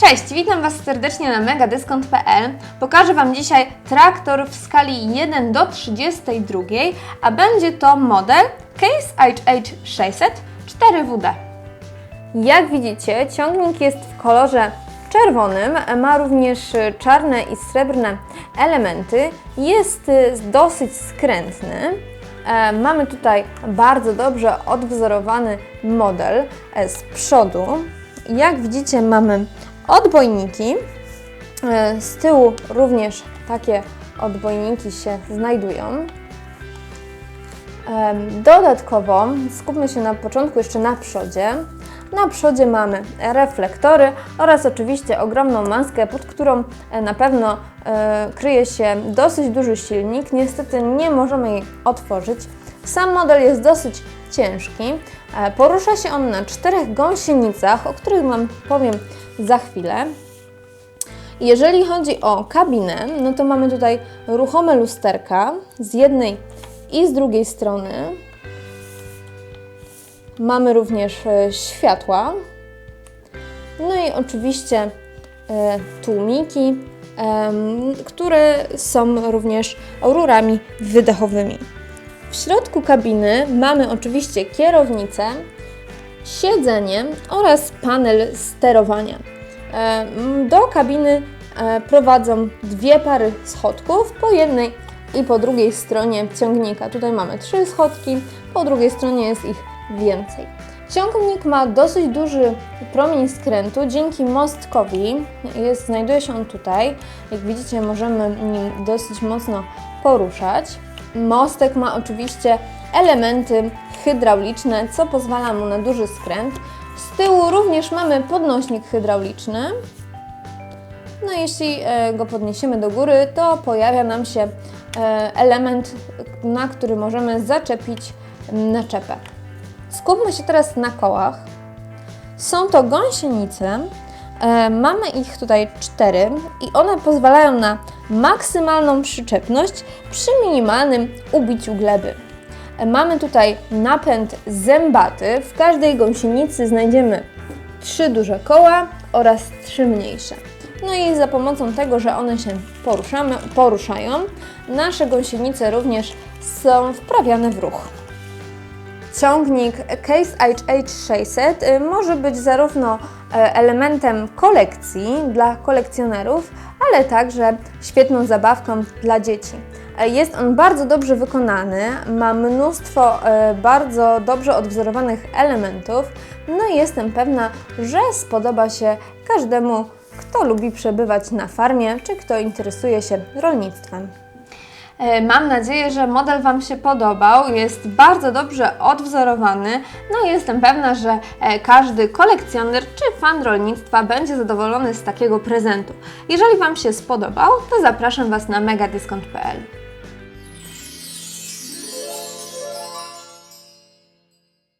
Cześć, witam Was serdecznie na megadyskont.pl. Pokażę Wam dzisiaj traktor w skali 1 do 32, a będzie to model Case HH600 4WD. Jak widzicie, ciągnik jest w kolorze czerwonym, ma również czarne i srebrne elementy, jest y, dosyć skrętny. E, Mamy tutaj bardzo dobrze odwzorowany model e, z przodu. Jak widzicie, mamy odbojniki. E, Z tyłu również takie odbojniki się znajdują. Em, Dodatkowo skupmy się na początku jeszcze na przodzie. Na przodzie mamy reflektory oraz oczywiście ogromną maskę, pod którą e, na pewno e, kryje się dosyć duży silnik. Niestety nie możemy jej otworzyć. Sam model jest dosyć ciężki. E, Porusza się on na czterech gąsienicach, o których Wam powiem za chwilę. Jeżeli chodzi o kabinę, no to mamy tutaj ruchome lusterka z jednej i z drugiej strony. Mamy również e, światła. No i oczywiście e, tłumiki, które są również rurami wydechowymi. W środku kabiny mamy oczywiście kierownicę, siedzenie oraz panel sterowania. E, Do kabiny e, prowadzą dwie pary schodków po jednej i po drugiej stronie ciągnika. Tutaj mamy trzy schodki, po drugiej stronie jest ich więcej. Ciągnik ma dosyć duży promień skrętu dzięki mostkowi. Jest, znajduje się on tutaj. Jak widzicie, możemy nim dosyć mocno poruszać. Mostek ma oczywiście elementy hydrauliczne, co pozwala mu na duży skręt. Z tyłu również mamy podnośnik hydrauliczny. No jeśli e, go podniesiemy do góry, to pojawia nam się e, element, na który możemy zaczepić naczepę. Skupmy się teraz na kołach. Są to gąsienice. E, mamy ich tutaj cztery i one pozwalają na maksymalną przyczepność przy minimalnym ubiciu gleby. E, Mamy tutaj napęd zębaty. W każdej gąsienicy znajdziemy trzy duże koła oraz trzy mniejsze. No i za pomocą tego, że one się poruszamy, poruszają, nasze gąsienice również są wprawiane w ruch. Ciągnik Case HH600 y, może być zarówno e, elementem kolekcji dla kolekcjonerów, ale także świetną zabawką dla dzieci. E, Jest on bardzo dobrze wykonany, ma mnóstwo e, bardzo dobrze odwzorowanych elementów, no i jestem pewna, że spodoba się każdemu, kto lubi przebywać na farmie, czy kto interesuje się rolnictwem. E, Mam nadzieję, że model Wam się podobał. Jest bardzo dobrze odwzorowany. No i jestem pewna, że e, każdy kolekcjoner czy fan rolnictwa będzie zadowolony z takiego prezentu. Jeżeli Wam się spodobał, to zapraszam Was na megadyskont.pl.